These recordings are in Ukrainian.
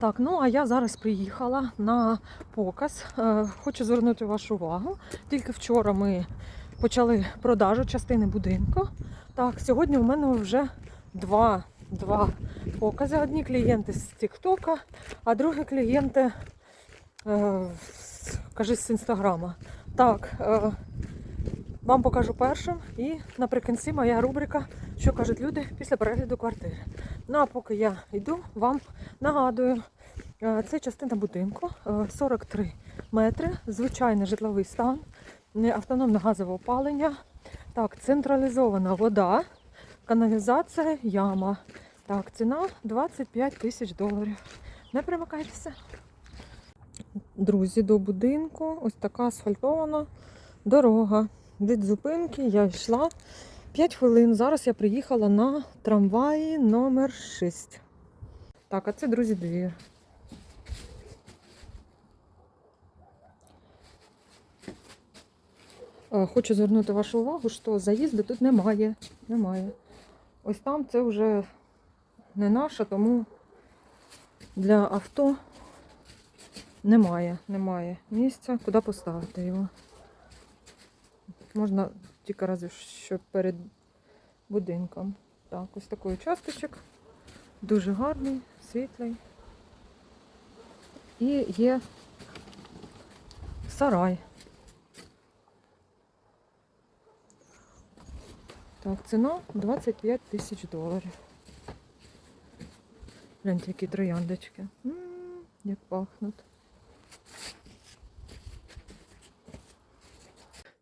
Так, ну а я зараз приїхала на показ. Е, Хочу звернути вашу увагу. Тільки вчора ми почали продажу частини будинку. Так, сьогодні у мене вже два, два покази. Одні клієнти з Тіктока, а другі клієнти, е, з- кажи, з Інстаграма. Так, е, вам покажу першим і наприкінці моя рубрика, що кажуть люди після перегляду квартири. Ну а поки я йду, вам нагадую, е, це частина будинку, е, 43 метри, звичайний житловий стан, автономне газове опалення, так, централізована вода, каналізація, яма. Так, ціна 25 тисяч доларів. Не примикайтеся. Друзі, до будинку ось така асфальтована дорога. Від зупинки я йшла 5 хвилин. Зараз я приїхала на трамваї номер 6. Так, а це, друзі, двір. Е, Хочу звернути вашу увагу, що заїзду тут немає. Немає. Ось там це вже не наше, тому для авто немає, немає місця, куди поставити його. Можна тільки разве що перед будинком. Так, ось такий участочок. Дуже гарний, світлий. І є сарай. Так, ціна 25 тисяч доларів. Гляньте, які трояндочки. М, як пахнуть.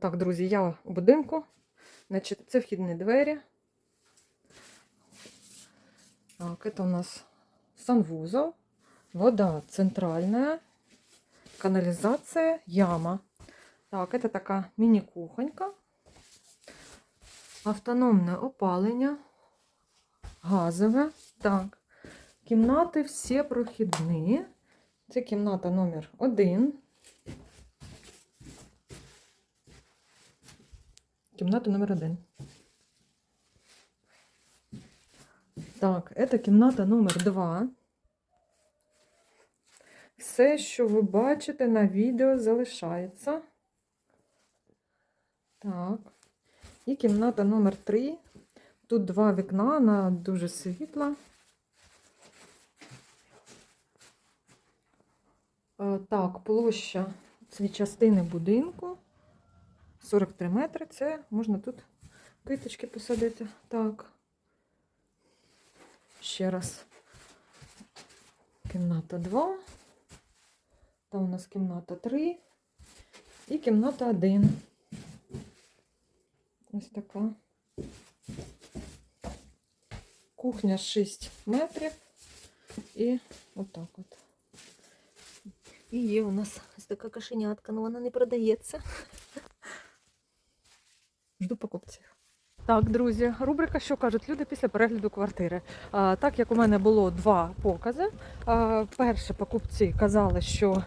Так, друзі, я у будинку. Значить, Це вхідні двері. Так, це у нас санвузол, вода центральна, каналізація, яма. Так, це така міні-кухонька, автономне опалення, газове. Так, кімнати всі прохідні. Це кімната номер 1 Кімната номер один. Так, це кімната номер 2. Все, що ви бачите на відео, залишається. Так. І кімната номер 3. Тут два вікна, вона дуже світла. Е, так, площа цієї частини будинку. 43 метри. Це можна тут квіточки посадити. Так. Ще раз. Кімната 2. Там у нас кімната 3 і кімната 1. Ось така. Кухня 6 метрів. І отак от. І є у нас ось така кошенятка, але вона не продається. Жду покупців. Так, друзі, рубрика Що кажуть люди після перегляду квартири. А, так як у мене було два покази. А, перше покупці казали, що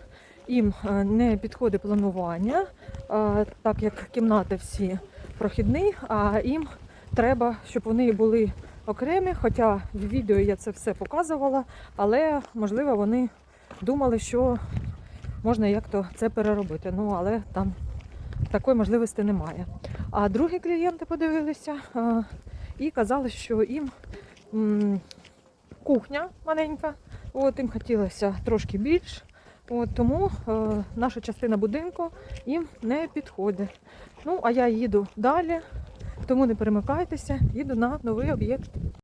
їм е, не підходить планування, а, так як кімнати всі прохідні, а їм треба, щоб вони були окремі. Хоча в відео я це все показувала, але можливо вони думали, що можна як-то це переробити. Ну, але там такої можливості немає. А другі клієнти подивилися і казали, що їм кухня маленька, от їм хотілося трошки більш. От, тому е, наша частина будинку їм не підходить. Ну, а я їду далі, тому не перемикайтеся, їду на новий об'єкт.